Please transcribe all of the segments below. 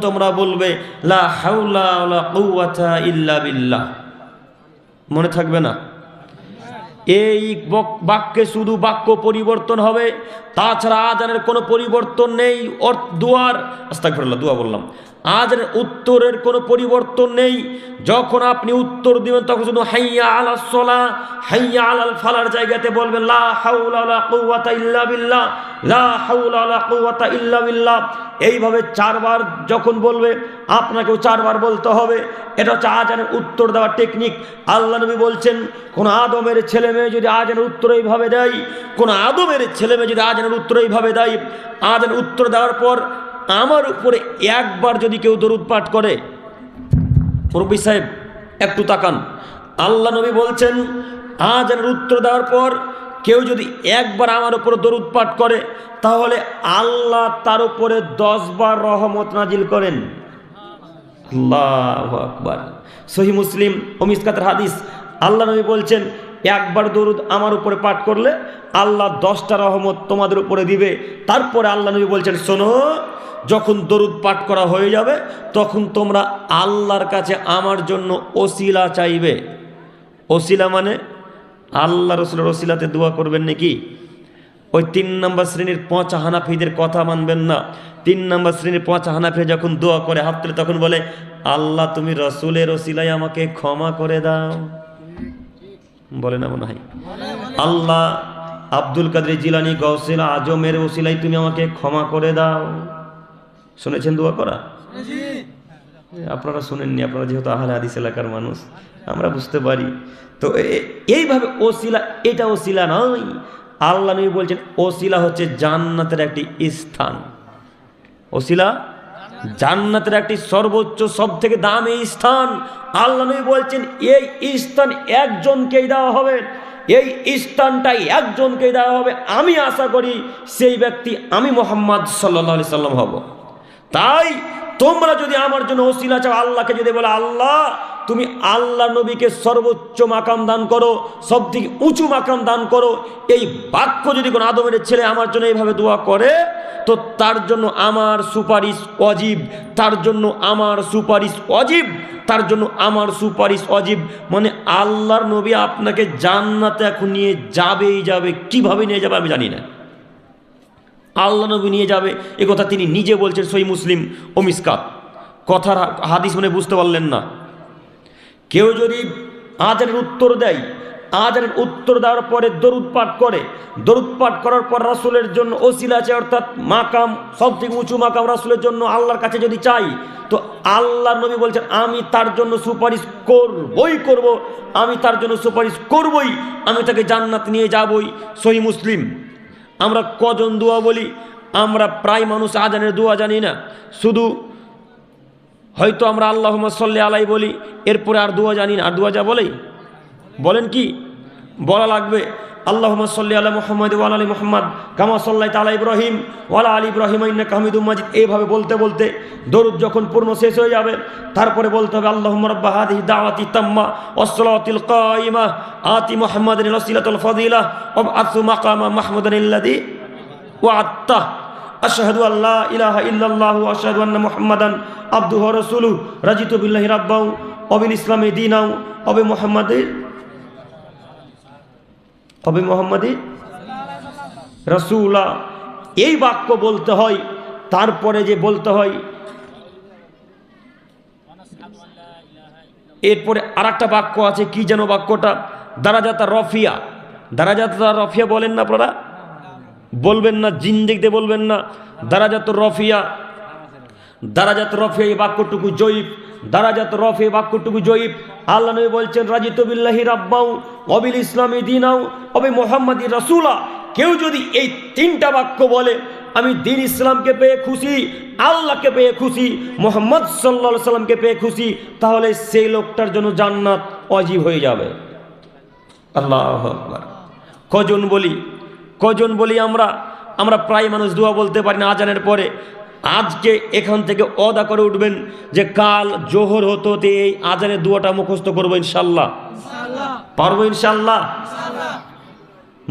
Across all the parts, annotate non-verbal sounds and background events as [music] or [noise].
তোমরা বলবে, লা ইল্লা মনে থাকবে না? এই বাক্যে শুধু বাক্য পরিবর্তন হবে, তাছাড়া আজানের কোনো পরিবর্তন নেই, অর্থ দুয়ার আস্তাক দোয়া বললাম। আজানের উত্তরের কোনো পরিবর্তন নেই। যখন আপনি উত্তর দিবেন, তখন শুধু হাইয়া আলা সলা, হাইয়া আলাল ফালার জায়গাতে বলবেন, লা হাওলা ওয়ালা কুওয়াতা ইল্লা বিল্লাহ, লা হাওলা ওয়ালা কুওয়াতা ইল্লা বিল্লাহ। এইভাবে চারবার যখন বলবে, আপনাকেও চারবার বলতে হবে। এটা হচ্ছে আজানের উত্তর দেওয়ার টেকনিক আল্লাহ নবী বলছেন, কোন আদমের ছেলে মেয়ে যদি আজানের উত্তর এইভাবে দেয়, কোন আদমের ছেলে মেয়ে যদি আজানের উত্তর এইভাবে দেয়, আজানের উত্তর দেওয়ার পর আমার উপরে একবার যদি কেউ দরুদ পাঠ করে, মুরব্বী সাহেব, একটু তাকান। আল্লাহ নবী বলছেন আজানের উত্তর দেওয়ার পর কেউ যদি একবার আমার উপর দরুদ পাঠ করে, তাহলে আল্লাহ তার উপরে দশবার রহমত নাজিল করেন। আকবার। সহি মুসলিম অমিসকাতের হাদিস, আল্লাহ নবী বলছেন, একবার দরুদ আমার উপরে পাঠ করলে আল্লাহ দশটা রহমত তোমাদের উপরে দিবে। তারপরে আল্লাহ নবী বলছেন, শোনো যখন দরুদ পাঠ করা হয়ে যাবে, তখন তোমরা আল্লাহর কাছে আমার জন্য ওসিলা চাইবে। ওসিলা মানে আল্লাহ রসুলের ওসিলাতে দোয়া করবেন নাকি? ওই তিন নম্বর শ্রেণির পচা হানাফিদের কথা মানবেন না। তিন নম্বর শ্রেণির পচা হানাফি যখন দোয়া করে হাত তুলে, তখন বলে, আল্লাহ, তুমি রসুলের ওসিলায় আমাকে ক্ষমা করে দাও। বলে না মনে হয়? আল্লাহ আব্দুল কাদের জিলানি গৌসিলা আজমের ওসিলাই তুমি আমাকে ক্ষমা করে দাও। শুনেছেন দোয়া করা? আপনারা শুনেননি আপনারা যেহেতু আহলে হাদিস এলাকার মানুষ আমরা বুঝতে পারি। তো এইভাবে ওসিলা এটা ওসিলা নয়। আল্লাহ নবী বলছেন ওসিলা হচ্ছে জান্নাতের একটি স্থান। ওসিলা জান্নাতের একটি সর্বোচ্চ সব থেকে দামি স্থান। আল্লাহ নবী বলছেন এই স্থান একজনকেই দেওয়া হবে। এই স্থানটাই একজনকেই দেওয়া হবে। আমি আশা করি সেই ব্যক্তি আমি মোহাম্মদ সাল্লাহ সাল্লাম হব। তাই তোমরা যদি আমার জন্য ওসিলা চাও, আল্লাহকে যদি বলে, আল্লাহ, তুমি আল্লাহ নবীকে সর্বোচ্চ মাকাম দান করো সব থেকে উঁচু মাকাম দান করো, এই বাক্য যদি কোনো আদমের ছেলে আমার জন্য এইভাবে দোয়া করে, তো তার জন্য আমার সুপারিশ অজীব, তার জন্য আমার সুপারিশ অজীব, তার জন্য আমার সুপারিশ অজীব। মানে আল্লাহর নবী আপনাকে জান্নাতে এখন নিয়ে যাবেই যাবে, কীভাবে নিয়ে যাবে আমি জানি না। আল্লাহ নবী নিয়ে যাবে। এ কথা তিনি নিজে বলছেন সই মুসলিম ও মিসকাত। কথার হাদিস শুনে বুঝতে পারলেন না। কেউ যদি আজানের উত্তর দেয়, আজানের উত্তর দেওয়ার পরে দরুদ পাঠ করে, দরুদ পাঠ করার পর রাসুলের জন্য ওসিলা আছে, অর্থাৎ মাকাম সব থেকে উঁচু মাকাম রাসুলের জন্য আল্লাহর কাছে যদি চাই, তো আল্লাহ নবী বলছেন, আমি তার জন্য সুপারিশ করবই, করব। আমি তার জন্য সুপারিশ করবই। আমি তাকে জান্নাত নিয়ে যাবই। সহি মুসলিম। আমরা কজন দোয়া বলি? আমরা প্রায় মানুষ আজানের দোয়া জানি না। শুধু হয়তো আমরা আল্লাহ সাল্লি আলাই বলি, এরপরে আর দোয়া জানি না। আর দোয়া যা বলেই বলেন কি? বলা লাগবে আল্লাহ সাল্লি আলা মোহাম্মদ ওয়াল আলী মোহাম্মদ, কামা সাল্লাই তালা ইব্রাহিম ওয়ালা আলী ইব্রাহিম ইন্না কামিদুম মাজিদ। এইভাবে বলতে বলতে দরুদ যখন পূর্ণ শেষ হয়ে যাবে, তারপরে বলতে হবে আল্লাহ রব্বা হাদিহি দাওয়াতি তাম্মা ওসলাতিল কাইমা, আতি মোহাম্মদ ওসিলাতুল ফদিলা ওব আসু মাকামা মাহমুদান ইল্লাদি ওয়াত্তা আশহাদু আল্লাহ ইলাহা ইল্লাল্লাহু আশহাদু আন্না মুহাম্মাদান আবদুহু ওয়া রাসূলুহু। রাজিতু বিল্লাহি রাব্বাও ওয়া বিল ইসলামি দীনাও ওয়া বি মুহাম্মাদিন ওয়া বি মুহাম্মাদিন রাসূলা এই বাক্য বলতে হয়, তারপরে যে বলতে হয়, এরপরে আর একটা বাক্য আছে, কি যেন বাক্যটা? দারাজাতা রফিয়া দারাজাতা রফিয়া বলেন না আপনারা? বলবেন না, জিন্দিগতে বলবেন না। দারাজাত রফিয়া দারাজাত রফিয়া এই বাক্যটুকু জয়ীব দারাজাত রফে বাক্যটুকু জয়ীব। আল্লাহ নবী বলছেন, রাজিত বিল্লাহি রাব্বাউ অবিল ইসলামী দিনাও অবি মোহাম্মদী রাসূলা। কেউ যদি এই তিনটা বাক্য বলে, আমি দিন ইসলামকে পেয়ে খুশি, আল্লাহকে পেয়ে খুশি, মোহাম্মদ সাল্লা সাল্লামকে পেয়ে খুশি, তাহলে সেই লোকটার জন্য জান্নাত অজীব হয়ে যাবে। আল্লাহ কজন বলি? কজন বলি আমরা? আমরা প্রায় মানুষ দোয়া বলতে পারি না আজানের পরে। আজকে এখান থেকে অদা করে উঠবেন যে কাল জোহর হতে এই আজানের দুয়াটা মুখস্থ করব ইনশাল্লাহ। পারব ইনশাল্লাহ?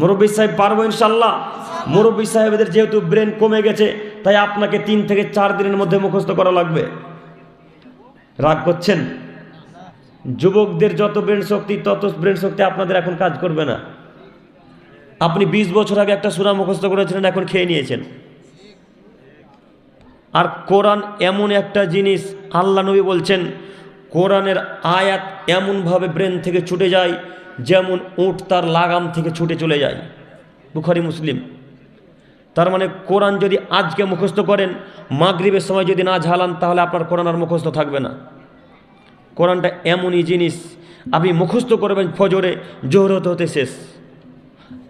মুরব্বী সাহেব, পারব ইনশাল্লাহ? মুরব্বী সাহেবদের যেহেতু ব্রেন কমে গেছে, তাই আপনাকে তিন থেকে চার দিনের মধ্যে মুখস্থ করা লাগবে। রাগ করছেন? যুবকদের যত ব্রেন শক্তি, তত ব্রেন শক্তি আপনাদের এখন কাজ করবে না। আপনি বিশ বছর আগে একটা সুরা মুখস্থ করেছিলেন, এখন খেয়ে নিয়েছেন। আর কোরআন এমন একটা জিনিস আল্লাহ নবী বলছেন, কোরআনের আয়াত এমনভাবে ব্রেন থেকে ছুটে যায় যেমন উট তার লাগাম থেকে ছুটে চলে যায়। বুখারি, মুসলিম। তার মানে কোরআন যদি আজকে মুখস্থ করেন, মাগরিবের সময় যদি না ঝালান, তাহলে আপনার কোরআন আর মুখস্থ থাকবে না। কোরআনটা এমনই জিনিস, আপনি মুখস্থ করবেন ফজরে, জোহর হতে হতে শেষ।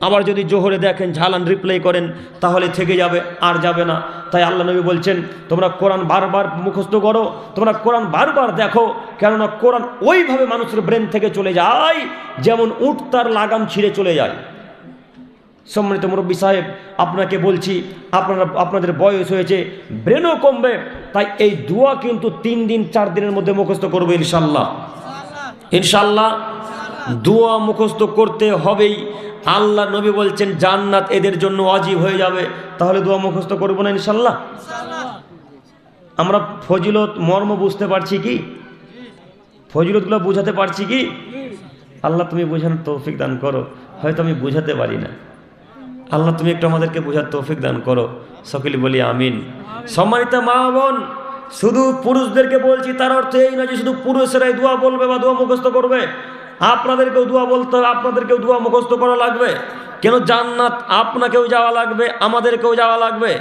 আবার যদি জোহরে দেখেন ঝালান রিপ্লাই করেন, তাহলে থেকে যাবে, আর যাবে না। তাই আল্লাহ নবী বলছেন, তোমরা কোরআন বারবার মুখস্থ করো, তোমরা কোরআন বারবার দেখো, কেননা কোরআন ওইভাবে মানুষের ব্রেন থেকে চলে যায়, যেমন উট তার লাগাম ছিঁড়ে চলে যায়। সম্মানিত মুরব্বী সাহেব, আপনাকে বলছি, আপনারা, আপনাদের বয়স হয়েছে, ব্রেনও কমবে, তাই এই দোয়া কিন্তু তিন দিন, চার দিনের মধ্যে মুখস্থ করব ইনশাল্লাহ ইনশাল্লাহ দোয়া মুখস্থ করতে হবেই। আল্লাহ নবী বলছেন, জান্নাত এদের জন্য অজীব হয়ে যাবে। তাহলে দোয়া মুখস্থ করব না ইনশাল্লাহ? আমরা ফজিলত, মর্ম বুঝতে পারছি কি? ফজিলতগুলো বুঝাতে পারছি কি? আল্লাহ তুমি বোঝানোর তৌফিক দান করো। হয়তো আমি বুঝাতে পারি না। আল্লাহ তুমি একটু আমাদেরকে বোঝার তৌফিক দান করো। সকলে বলি আমিন। সম্মানিত মা বোন, শুধু পুরুষদেরকে বলছি, তার অর্থ এই নয় যে শুধু পুরুষেরাই দোয়া বলবে বা দোয়া মুখস্থ করবে। আপনাদেরকেও দোয়া বলতে হবে, আপনাদেরকেও দোয়া মুখস্থ করা লাগবে। কেন জান্নাত আপনাকেও যাওয়া লাগবে, আমাদেরকেও যাওয়া লাগবে?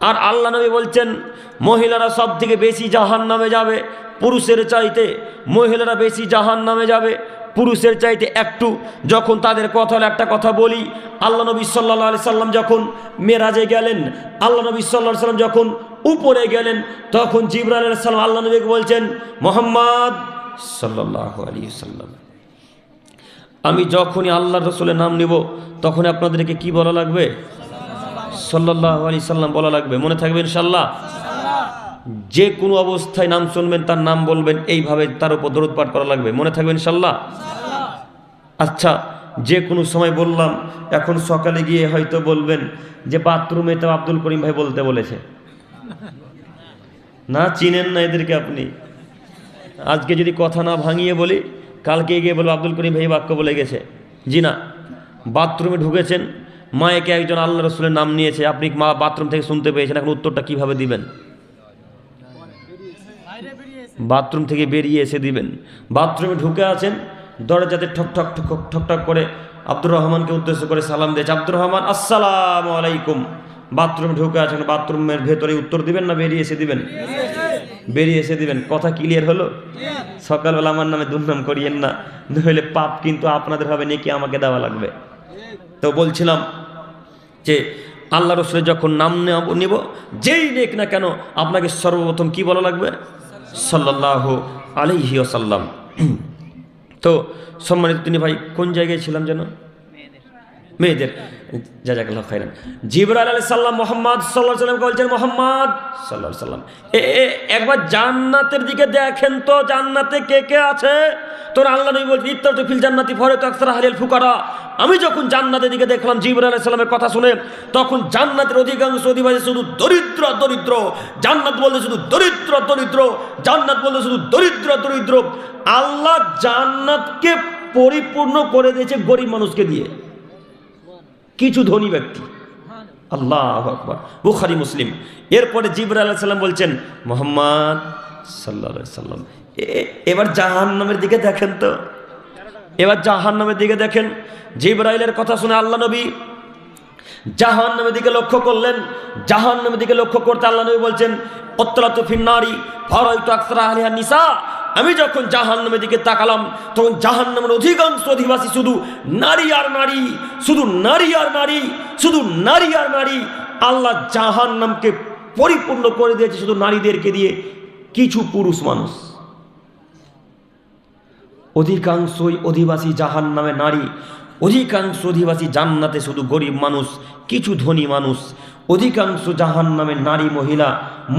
আর আল্লাহ নবী বলছেন, মহিলারা সব থেকে বেশি জাহান নামে যাবে, পুরুষের চাইতে মহিলারা বেশি জাহান নামে যাবে, পুরুষের চাইতে একটু। যখন তাদের কথা হলো, একটা কথা বলি, আল্লাহ নবী সাল্লাহ আলি সাল্লাম যখন মেরাজে গেলেন, আল্লাহ নবী সাল্লাহ সাল্লাম যখন উপরে গেলেন, তখন জিবরাল সালাম আল্লাহ নবীকে বলছেন, মোহাম্মদ সাল্লাহ আলী সাল্লাম। আমি যখনই আল্লাহ রসুলের নাম নিব তখন আপনাদেরকে কি বলা লাগবে? সাল্লাহ আলি সাল্লাম বলা লাগবে। মনে থাকবে ইনশাল্লাহ যে কোনো অবস্থায় নাম শুনবেন, তার নাম বলবেন, এইভাবে তার উপর দরদ পাঠ করা লাগবে। মনে থাকবে ইনশাল্লাহ আচ্ছা যে কোনো সময় বললাম, এখন সকালে গিয়ে হয়তো বলবেন যে বাথরুমে তো আব্দুল করিম ভাই বলতে বলেছে। না, চিনেন না এদেরকে আপনি? আজকে যদি কথা না ভাঙিয়ে বলি, কালকে গিয়ে বলব, আব্দুল করিম ভাই বাক্য বলে গেছে। জি না বাথরুমে ঢুকেছেন, মায়েকে একজন আল্লাহ রসুলের নাম নিয়েছে। আপনি মা বাথরুম থেকে শুনতে পেয়েছেন, এখন উত্তরটা কীভাবে দিবেন? বাথরুম থেকে বেরিয়ে এসে দিবেন। বাথরুমে ঢুকে আছেন, দরজাতে ঠক ঠক ঠক ঠক ঠক করে আব্দুর রহমানকে উদ্দেশ্য করে সালাম দিয়েছে। আব্দুর রহমান, আসসালাম আলাইকুম। বাথরুমে ঢুকে আছেন, বাথরুমের ভেতরে উত্তর দিবেন না বেরিয়ে এসে দিবেন? বেরিয়ে এসে দিবেন। কথা ক্লিয়ার হলো? সকালবেলা আমার নামে দুর্নাম করিয়েন না নইলে পাপ কিন্তু আপনাদের হবে নাকি আমাকে দেওয়া লাগবে। তো বলছিলাম যে আল্লাহ রসুলের যখন নাম নেব নিব যেই নেক না কেন আপনাকে সর্বপ্রথম কি বলা লাগবে? সাল্লাহ আলাইহি আসাল্লাম [clears throat] তো সম্মানিত তিনি ভাই কোন জায়গায় ছিলাম যেন? মেয়েদের। জাজাকাল্লাহ খাইরান সাল্লাম মোহাম্মদ আলাইহি সাল্লামকে বলছেন, মোহাম্মদ আলাইহি সাল্লাম, এ একবার জান্নাতের দিকে দেখেন তো, জান্নাতে কে কে আছে? তোর আল্লাহ নবী বলছে ইত্তার ফিল জান্নাতি ফরে তো আকসার আহলিল ফুকারা। আমি যখন জান্নাতের দিকে দেখলাম জিবরাল আলাইহিস সাল্লামের কথা শুনে, তখন জান্নাতের অধিকাংশ অধিবাসী শুধু দরিদ্র দরিদ্র। জান্নাত বলতে শুধু দরিদ্র দরিদ্র। জান্নাত বলতে শুধু দরিদ্র দরিদ্র। আল্লাহ জান্নাতকে পরিপূর্ণ করে দিয়েছে গরিব মানুষকে দিয়ে। কিছু ধনী ব্যক্তি। আল্লাহ আকবর। বুখারি, মুসলিম। এরপরে জিবর আল্লাহ সাল্লাম বলছেন, মোহাম্মদ সাল্লা সাল্লাম এবার জাহান নামের দিকে দেখেন তো। এবার জাহান নামের দিকে দেখেন। জিব্রাইলের কথা শুনে আল্লাহ নবী জাহান নামের দিকে লক্ষ্য করলেন। জাহান নামের দিকে লক্ষ্য করতে আল্লাহ নবী বলছেন অত্তলাত ফিন্নারি, ফরাইতু আকসারা আহলিহা নিসা আমি যখন জাহান নামের দিকে তাকালাম, তখন জাহান নামের অধিকাংশ অধিবাসী শুধু নারী আর নারী, শুধু নারী আর নারী, শুধু নারী আর নারী। আল্লাহ জাহান নামকে পরিপূর্ণ করে দিয়েছে শুধু নারীদেরকে দিয়ে, কিছু পুরুষ মানুষ। অধিকাংশই অধিবাসী জাহান নামে নারী, অধিকাংশ অধিবাসী জান্নাতে শুধু গরিব মানুষ, কিছু ধনী মানুষ। অধিকাংশ জাহান নামে নারী, মহিলা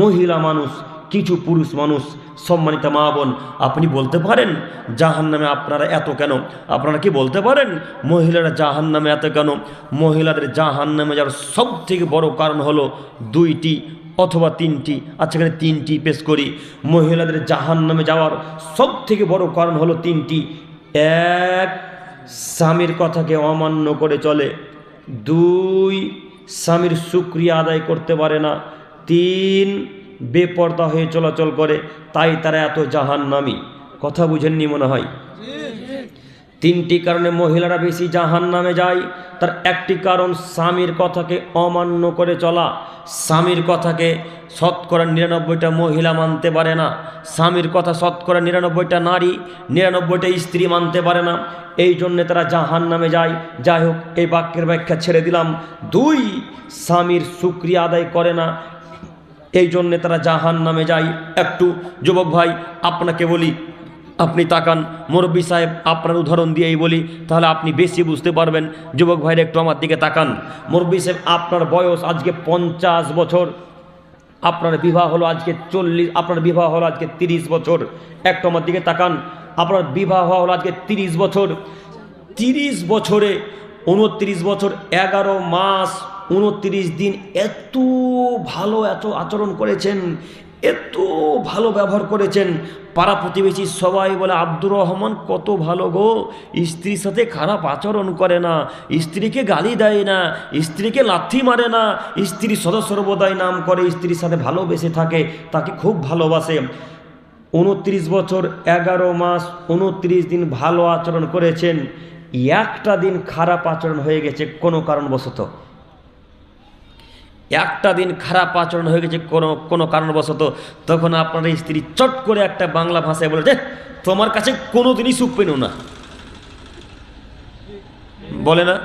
মহিলা মানুষ, কিছু পুরুষ মানুষ। সম্মানিত মা বোন, আপনি বলতে পারেন জাহান নামে আপনারা এত কেন? আপনারা কি বলতে পারেন, মহিলারা জাহান নামে এত কেন? মহিলাদের জাহান নামে যাওয়ার সব থেকে বড় কারণ হলো দুইটি অথবা তিনটি আচ্ছা এখানে তিনটি পেশ করি। মহিলাদের জাহান নামে যাওয়ার সব থেকে বড় কারণ হলো তিনটি। এক, স্বামীর কথাকে অমান্য করে চলে। দুই, স্বামীর সুক্রিয়া আদায় করতে পারে না। তিন বেপর্দা হয়ে চলাচল করে, তাই তারা এত জাহান নামি কথা বুঝেননি মনে হয়? তিনটি কারণে মহিলারা বেশি জাহান নামে যায়। তার একটি কারণ, স্বামীর কথাকে অমান্য করে চলা। স্বামীর কথাকে শতকরা নিরানব্বইটা মহিলা মানতে পারে না। স্বামীর কথা শতকরা নিরানব্বইটা নারী, নিরানব্বইটা স্ত্রী মানতে পারে না। এই জন্যে তারা জাহান নামে যায়। যাই হোক, এই বাক্যের ব্যাখ্যা ছেড়ে দিলাম। দুই, স্বামীর সুক্রিয়া আদায় করে না। এই জন্যে তারা জাহান নামে যায়। একটু যুবক ভাই, আপনাকে বলি, আপনি তাকান। মুরব্বী সাহেব, আপনার উদাহরণ দিয়েই বলি, তাহলে আপনি বেশি বুঝতে পারবেন। যুবক ভাইরা একটু আমার দিকে তাকান। মুরব্বী সাহেব, আপনার বয়স আজকে পঞ্চাশ বছর। আপনার বিবাহ হলো আজকে চল্লিশ, আপনার বিবাহ হলো আজকে তিরিশ বছর। একটু আমার দিকে তাকান। আপনার বিবাহ হলো আজকে তিরিশ বছর। তিরিশ বছরে, উনত্রিশ বছর, এগারো মাস উনত্রিশ দিন এত ভালো এত আচরণ করেছেন, এত ভালো ব্যবহার করেছেন। পাড়া প্রতিবেশী সবাই বলে, আব্দুর রহমান, কত ভালো গো। স্ত্রীর সাথে খারাপ আচরণ করে না। স্ত্রীকে গালি দেয় না। স্ত্রীকে লাথি মারে না। স্ত্রী সদস্যর্বদায় নাম করে, স্ত্রীর সাথে ভালোবেসে থাকে, তাকে খুব ভালোবাসে। উনত্রিশ বছর, এগারো মাস, উনত্রিশ দিন ভালো আচরণ করেছেন। একটা দিন খারাপ আচরণ হয়ে গেছে কোনো কারণবশত। একটা দিন খারাপ আচরণ হয়ে গেছে কোনো কোনো কারণবশত, তখন আপনার স্ত্রী চট করে একটা বাংলা ভাষায় বলে যে তোমার কাছে কোনো দিনই সুখ পেন না। বলে না?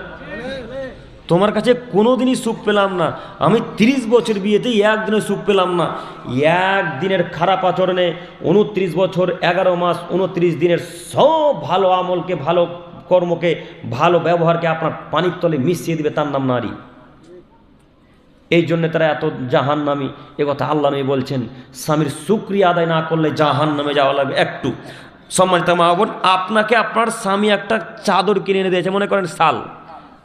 তোমার কাছে কোনো দিনই সুখ পেলাম না। আমি তিরিশ বছর বিয়েতে একদিনে সুখ পেলাম না। একদিনের খারাপ আচরণে উনত্রিশ বছর, এগারো মাস, উনত্রিশ দিনের সব ভালো আমলকে, ভালো কর্মকে, ভালো ব্যবহারকে আপনার পানির তলে মিশিয়ে দিবে তার নাম নারী। এই জন্য তারা এত জাহান নামি এ কথা আল্লাহ নবী বলছেন, স্বামীর সুক্রিয়া আদায় না করলে জাহান নামে যাওয়া লাগবে একটু। সম্মানিত মা আপনাকে আপনার স্বামী একটা চাদর কিনে এনে দিয়েছে, মনে করেন শাল,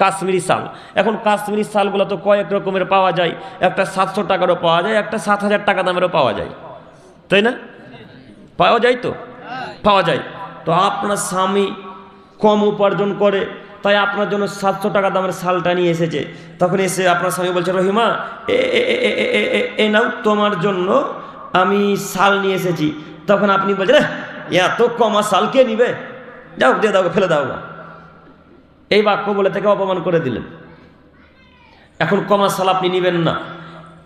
কাশ্মীরি শাল। এখন কাশ্মীরি শালগুলো তো কয়েক রকমের পাওয়া যায়, একটা সাতশো টাকারও পাওয়া যায়, একটা সাত হাজার টাকা দামেরও পাওয়া যায়। তাই না? পাওয়া যায় তো? পাওয়া যায়। তো আপনার স্বামী কম উপার্জন করে তাই আপনার জন্য সাতশো টাকা দামের শালটা নিয়ে এসেছে। তখন এসে আপনার স্বামী বলছে রহিমা এ নাও তোমার জন্য আমি শাল নিয়ে এসেছি। তখন আপনি বলছেন "এহ, এত কমা শাল কে নিবে? যাও দিয়ে দাও ফেলে দাও গা।" এই বাক্য বলে তাকে অপমান করে দিলেন। এখন কমা শাল আপনি নেবেন না।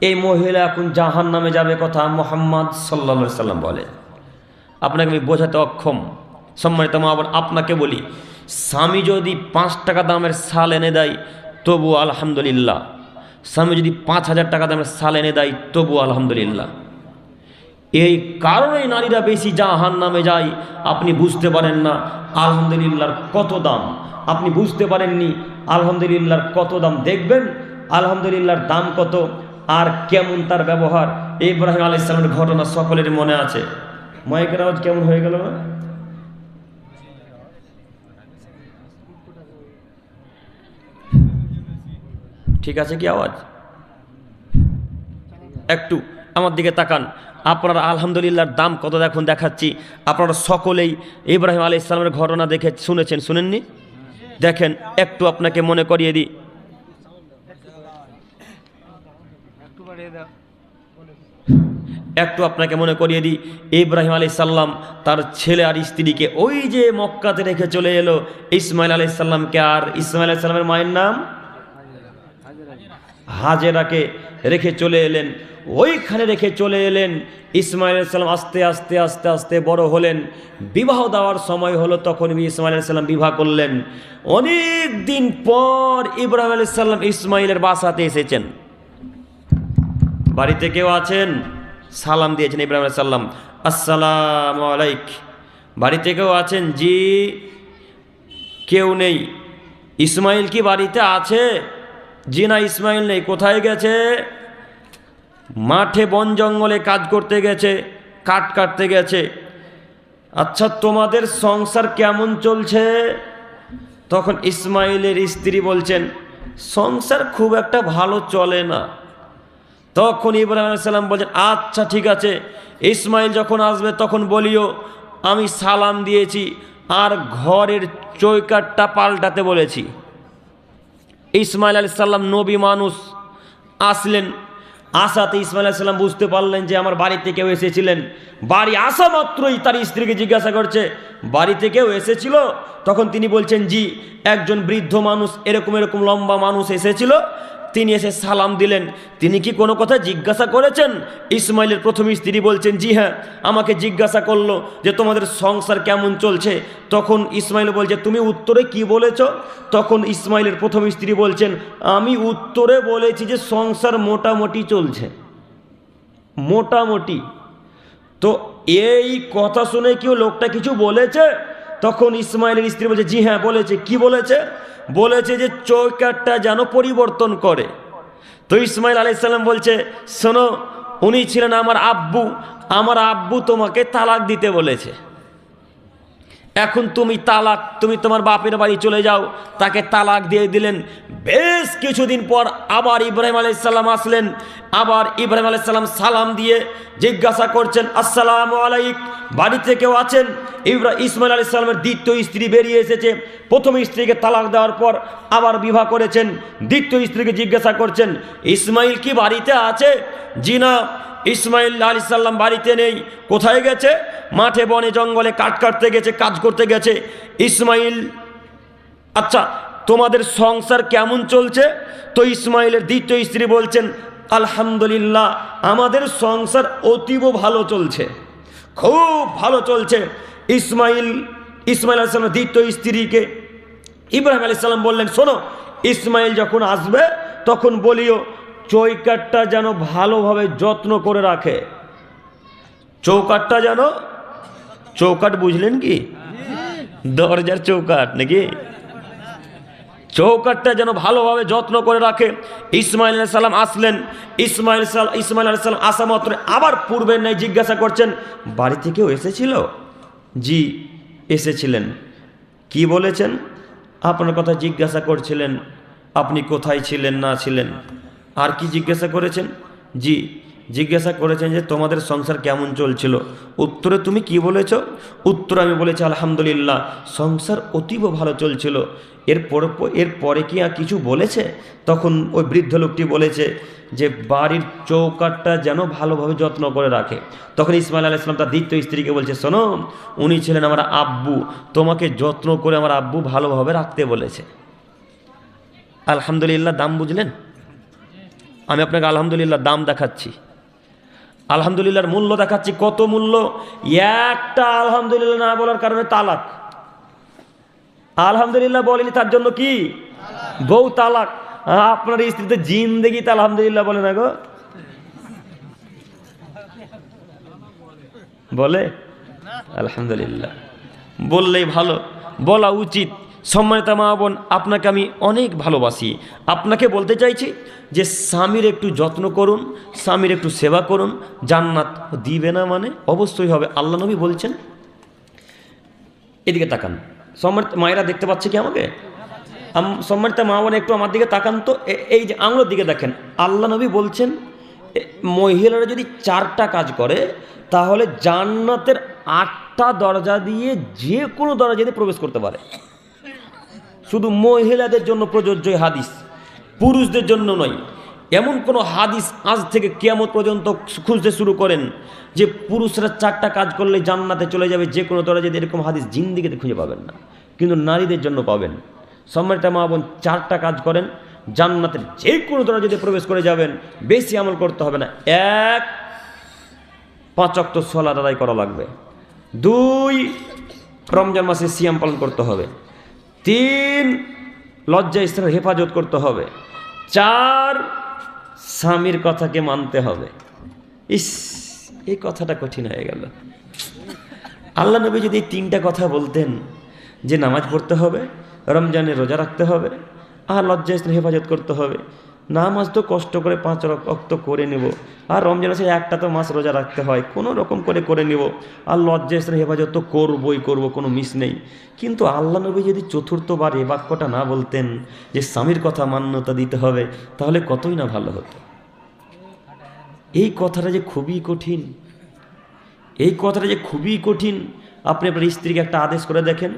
এই মহিলা এখন জাহান নামে যাবে কথা মোহাম্মদ সাল্লা সাল্লাম বলে। আপনাকে আমি বোঝাতে অক্ষম। সম্মানিত মা আপনাকে বলি স্বামী যদি পাঁচ টাকা দামের শাল এনে দেয় তবু আলহামদুলিল্লাহ। স্বামী যদি পাঁচ হাজার টাকা দামের শাল এনে দেয় তবু আলহামদুলিল্লাহ। এই কারণেই নারীরা বেশি জাহান নামে যায়, আপনি বুঝতে পারেন না আলহামদুলিল্লাহর কত দাম। আপনি বুঝতে পারেননি আলহামদুলিল্লাহর কত দাম। দেখবেন আলহামদুলিল্লাহর দাম কত আর কেমন তার ব্যবহার। ইব্রাহিম আলাইহিস সালামের ঘটনা সকলের মনে আছে। আওয়াজ কেমন হয়ে গেল না? ঠিক আছে কি আওয়াজ? একটু আমার দিকে তাকান। আপনারা আলহামদুলিল্লাহর দাম কত এখন দেখাচ্ছি। আপনারা সকলেই ইব্রাহিম আলী ইসলামের ঘটনা দেখে শুনেছেন, শুনেননি? দেখেন, একটু আপনাকে মনে করিয়ে দিই। একটু আপনাকে মনে করিয়ে দিই, ইব্রাহিম আলী সাল্লাম তার ছেলে আর স্ত্রীকে ওই যে মক্কাতে রেখে চলে এলো, ইসমাইল আলী সাল্লামকে আর ইসমাইল আলী সাল্লামের মায়ের নাম? হাজেরাকে রেখে চলে এলেন। ওইখানে রেখে চলে এলেন। ইসমাইল সাল্লাম আস্তে আস্তে আস্তে আস্তে বড় হলেন। বিবাহ দেওয়ার সময় হলো তখন ইসমাইল সাল্লাম বিবাহ করলেন। অনেক দিন পর ইব্রাহিম আলী সাল্লাম ইসমাইলের বাসাতে এসেছেন। বাড়িতে কেউ আছেন? সালাম দিয়েছেন ইব্রাহিম আলাইহিস সাল্লাম আসসালাম আলাইক। বাড়িতে কেউ আছেন? জি, কেউ নেই। ইসমাইল কি বাড়িতে আছে? জি না ইসমাইল নেই, কোথায় গেছে? মাঠে বন জঙ্গলে কাজ করতে গেছে, কাঠ কাটতে গেছে। আচ্ছা তোমাদের সংসার কেমন চলছে? তখন ইসমাইলের স্ত্রী বলছেন, সংসার খুব একটা ভালো চলে না। তখন ইব্রাহিম আলাইসাল্লাম বলছেন আচ্ছা ঠিক আছে। ইসমাইল যখন আসবে, তখন বলিও, আমি সালাম দিয়েছি, আর ঘরের চৌকাটটা পাল্টাতে বলেছি। ইসমাইল আলি সাল্লাম নবী মানুষ আসলেন। আসাতে ইসমাইল সাল্লাম বুঝতে পারলেন যে আমার বাড়িতে কেউ এসেছিলেন। বাড়ি আসা মাত্রই তার স্ত্রীকে জিজ্ঞাসা করছে, বাড়িতে কেউ এসেছিল? তখন তিনি বলছেন, জি, একজন বৃদ্ধ মানুষ, এরকম এরকম লম্বা মানুষ এসেছিল। তিনি এসে সালাম দিলেন। তিনি কি কোনো কথা জিজ্ঞাসা করেছেন? ইসমাইলের প্রথম স্ত্রী বলছেন, জি হ্যাঁ আমাকে জিজ্ঞাসা করল যে তোমাদের সংসার কেমন চলছে? তখন ইসমাইল বলছে, তুমি উত্তরে কি বলেছ? তখন ইসমাইলের প্রথম স্ত্রী বলছেন, আমি উত্তরে বলেছি যে সংসার মোটামুটি চলছে। মোটামুটি। তো এই কথা শুনে কেউ লোকটা কিছু বলেছে? তখন ইসমাইলের স্ত্রী বলছে, জি হ্যাঁ বলেছে। কি বলেছে? বলেছে যে চৌকাটটা যেন পরিবর্তন করে। তো ইসমাইল আলাইসাল্লাম বলছে, শোনো, উনি ছিলেন আমার আব্বু আমার আব্বু তোমাকে তালাক দিতে বলেছে। এখন তুমি তালাক, তুমি তোমার বাপের বাড়ি চলে যাও। তাকে তালাক দিয়ে দিলেন। বেশ কিছুদিন পর আবার ইব্রাহিম আলাইসাল্লাম আসলেন। আবার ইব্রাহিম আলাইসাল্লাম সালাম দিয়ে জিজ্ঞাসা করছেন, আসসালাম আলাইক, বাড়িতে কেউ আছেন? ইব্রা ইসমাইল আলি সাল্লামের দ্বিতীয় স্ত্রী বেরিয়ে এসেছে। প্রথম স্ত্রীকে তালাক দেওয়ার পর আবার বিবাহ করেছেন। দ্বিতীয় স্ত্রীকে জিজ্ঞাসা করছেন, ইসমাইল কি বাড়িতে আছে? জি না। ইসমাইল আলি সাল্লাম বাড়িতে নেই। কোথায় গেছে? মাঠে বনে জঙ্গলে কাঠ কাটতে গেছে, কাজ করতে গেছে। ইসমাইল আচ্ছা তোমাদের সংসার কেমন চলছে? তো ইসমাইলের দ্বিতীয় স্ত্রী বলছেন, আলহামদুলিল্লাহ, আমাদের সংসার অতীব ভালো চলছে, খুব ভালো চলছে। ইসমাইল ইসমাইল আলাইসালামের দ্বিতীয় স্ত্রীকে ইব্রাহিম আলি সাল্লাম বললেন, শোনো, ইসমাইল যখন আসবে, তখন বলিও চৌকাটটা যেন ভালোভাবে যত্ন করে রাখে। চৌকাটটা যেন, চৌকাট বুঝলেন কি? দরজার চৌকাট নাকি? চৌকাটটা যেন ভালোভাবে যত্ন করে রাখে। ইসমাইল সালাম আসলেন। ইসমাইল ইসমাইল সালাম আসা মাত্র আবার পূর্বের নাই জিজ্ঞাসা করছেন, বাড়ি থেকেও এসেছিল? জি, এসেছিলেন। কি বলেছেন? আপনার কথা জিজ্ঞাসা করছিলেন, আপনি কোথায় ছিলেন, না ছিলেন? আর কি জিজ্ঞাসা করেছেন? জি, জিজ্ঞাসা করেছেন যে তোমাদের সংসার কেমন চলছিল? উত্তরে তুমি কি বলেছ? উত্তরে আমি বলেছি, আলহামদুলিল্লাহ, সংসার অতীব ভালো চলছিল। এরপর এরপরে কি আর কিছু বলেছে? তখন ওই বৃদ্ধ লোকটি বলেছে যে, বাড়ির চৌকাটটা যেন ভালোভাবে যত্ন করে রাখে। তখন ইসমাইল আলাহ ইসলাম তার দ্বিতীয় স্ত্রীকে বলছে, শোনো, উনি ছিলেন আমার আব্বু, তোমাকে যত্ন করে আমার আব্বু ভালোভাবে রাখতে বলেছে। আলহামদুলিল্লাহ, দাম বুঝলেন? আমি আপনাকে আলহামদুলিল্লাহ দাম দেখাচ্ছি। আলহামদুলিল্লাহর মূল্য দেখাচ্ছি। কত মূল্য? একটা আলহামদুলিল্লাহ না বলার কারণে তালাক। আলহামদুলিল্লাহ বলেনি তার জন্য কি? বউ তালাক। আপনার স্ত্রীতে জিন্দেগি তা আলহামদুলিল্লাহ বলে না গো। বলে? আলহামদুলিল্লাহ। বললেই ভালো। বলা উচিত। সম্মানিতা মা বোন, আপনাকে আমি অনেক ভালোবাসি। আপনাকে বলতে চাইছি যে স্বামীর একটু যত্ন করুন, স্বামীর একটু সেবা করুন, জান্নাত দিবে না মানে অবশ্যই হবে। আল্লাহ নবী বলছেন, এদিকে তাকান। সম্মানিত মায়েরা দেখতে পাচ্ছে কি আমাকে? আম- সম্মানিত মা বোন, একটু আমার দিকে তাকান তো। এই যে আঙুলের দিকে দেখেন, আল্লাহ নবী বলছেন মহিলারা যদি চারটা কাজ করে, তাহলে জান্নাতের আটটা দরজা দিয়ে যে কোনো দরজা দিয়ে প্রবেশ করতে পারে। শুধু মহিলাদের জন্য প্রযোজ্য হাদিস, পুরুষদের জন্য নয়। এমন কোনো হাদিস আজ থেকে কেয়ামত পর্যন্ত খুঁজতে শুরু করেন যে পুরুষরা চারটা কাজ করলে জান্নাতে চলে যাবে, যে কোনো দরজা দিয়ে এরকম হাদিস জিন্দিগিতে খুঁজে পাবেন না। কিন্তু নারীদের জন্য পাবেন। সম্মানিত মা বোন, চারটা কাজ করেন, জান্নাতের যে কোনো দরজা দিয়ে প্রবেশ করে যাবেন, বেশি আমল করতে হবে না। এক, পাঁচ অক্ট সলাত আদায় করা লাগবে। দুই, রমজান মাসে সিয়াম পালন করতে হবে। তিন লজ্জা স্ত্রীর হেফাজত করতে হবে। চার, স্বামীর কথাকে মানতে হবে। ইস, এই কথাটা কঠিন হয়ে গেল। আল্লাহ নবী যদি তিনটা কথা বলতেন যে নামাজ পড়তে হবে রমজানে রোজা রাখতে হবে, আর লজ্জা স্ত্রীর হেফাজত করতে হবে নামাজ তো কষ্ট করে পাঁচ রক্ত করে নেব। আর রমজান মাসে একটা তো মাস রোজা রাখতে হয়, কোনো রকম করে করে নেব। আর লজ্জাস্ত্র হেফাজত তো করবই করব, কোনো মিস নেই। কিন্তু আল্লাহ নবী যদি চতুর্থবার এ বাক্যটা না বলতেন যে স্বামীর কথা মান্যতা দিতে হবে, তাহলে কতই না ভালো হতো? এই কথাটা যে খুবই কঠিন। এই কথাটা যে খুবই কঠিন। আপনি আপনার স্ত্রীকে একটা আদেশ করে দেখেন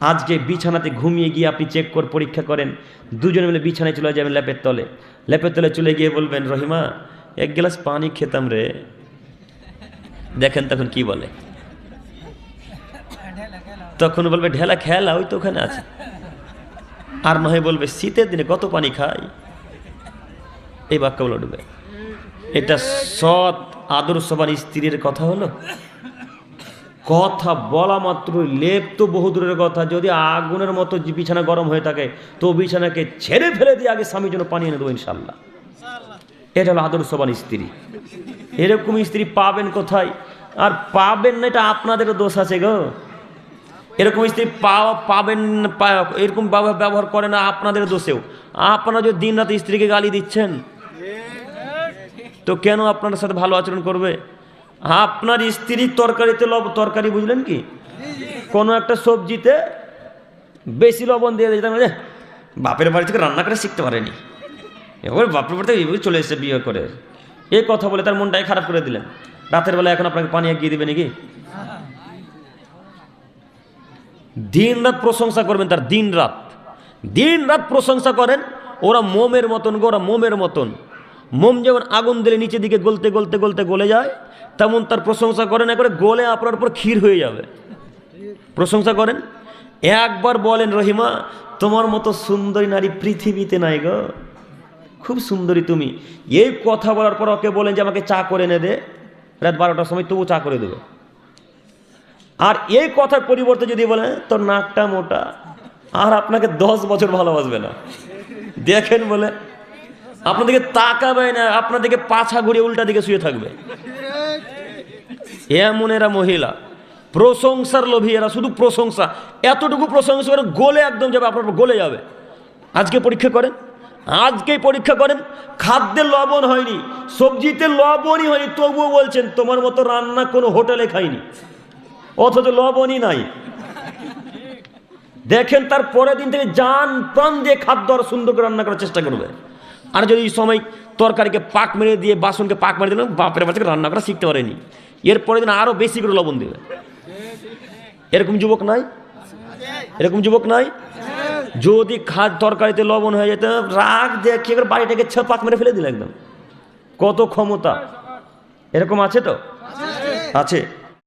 আজকে বিছানাতে ঘুমিয়ে গিয়ে আপনি চেক করে পরীক্ষা করেন। দুজনে মিলে বিছানায় চলে যাবেন ল্যাপের তলে। ল্যাপের তলে চলে গিয়ে বলবেন, রহিমা, এক গ্লাস পানি খেতাম রে। দেখেন তখন কি বলে। তখন বলবে, ঢেলা খেলা, ওই তো ওখানে আছে। আর নয় বলবে, শীতের দিনে কত পানি খাই? এই বাক্য বলে উঠবে এটা সৎ, আদর্শবান স্ত্রীর কথা হলো। কথা বলা মাত্র লেপ তো বহু দূরের কথা। যদি আগুনের মতো বিছানা গরম হয়ে থাকে, তো বিছানাকে ছেড়ে ফেলে দিয়ে আগে স্বামীর জন্য পানি এনে দেবো ইনশাল্লাহ এটা হলো আদর্শবান স্ত্রী। এরকম স্ত্রী পাবেন কোথায়? আর পাবেন না, এটা আপনাদেরও দোষ আছে গো। এরকম স্ত্রী পাওয়া পাবেন এরকম ব্যবহার করে না আপনাদের দোষেও আপনারা যদি দিন রাতে স্ত্রীকে গালি দিচ্ছেন, তো কেন আপনার সাথে ভালো আচরণ করবে? আপনার স্ত্রীর তরকারিতে লব, তরকারি বুঝলেন কি? কোনো একটা সবজিতে বেশি লবণ দিয়ে দিতাম যে বাপের বাড়ি থেকে রান্না করে শিখতে পারেনি। এবার বাপের বাড়ি থেকে চলে এসেছে বিয়ে করে। এই কথা বলে তার মনটাই খারাপ করে দিলেন। রাতের বেলা এখন আপনাকে পানি এগিয়ে দিবে নাকি? দিন রাত প্রশংসা করবেন তার দিন রাত। দিন রাত প্রশংসা করেন, ওরা মোমের মতন গো, ওরা মোমের মতন। মোম যেমন আগুন দিলে নিচের দিকে গলতে গলতে গলতে গলে যায় তেমন তার প্রশংসা করেন একবারে গোলে আপনার উপর ক্ষীর হয়ে যাবে। প্রশংসা করেন? একবার বলেন, রহিমা, তোমার মতো সুন্দরী নারী পৃথিবীতে নাই গো। খুব সুন্দরী তুমি। এই কথা বলার পর ওকে বলেন যে, আমাকে চা করে এনে দে। রাত বারোটার সময় তবু চা করে দেবে। আর এই কথার পরিবর্তে যদি বলে, তোর নাকটা মোটা, আর আপনাকে দশ বছর ভালোবাসবে না। দেখেন বলে, আপনাদেরকে তাকাবে না, আপনাদেরকে পাছা ঘুরিয়ে উল্টা দিকে শুয়ে থাকবে। এমন এরা মহিলা, প্রশংসার লোভী, এরা শুধু প্রশংসা। এতটুকু প্রশংসা করে গোলে একদম যাবে, আপনার গোলে যাবে। আজকে পরীক্ষা করেন? আজকেই পরীক্ষা করেন। খাদ্যে লবণ হয়নি, সবজিতে লবণই হয়নি, তবুও বলছেন, তোমার মতো রান্না কোনো হোটেলে খাইনি, অথচ লবণই নাই। দেখেন, তার পরের দিন থেকে যান প্রাণ দিয়ে খাদ্য আর সুন্দর করে রান্না করার চেষ্টা করবে। আর যদি সময় তরকারিকে পাক মেরে দিয়ে, বাসনকে পাক মেরে দিলাম বাপের বাচ্চাকে রান্না করা শিখতে পারেনি। এর পরের দিন আরও বেশি করে লবণ দেবে। এরকম যুবক নাই? এরকম যুবক নাই? যদি খাদ তরকারিতে লবণ হয়ে যেত, রাগ দেখে বাড়িটাকে ছ পাক মেরে ফেলে দিল একদম? কত ক্ষমতা? এরকম আছে তো? আছে।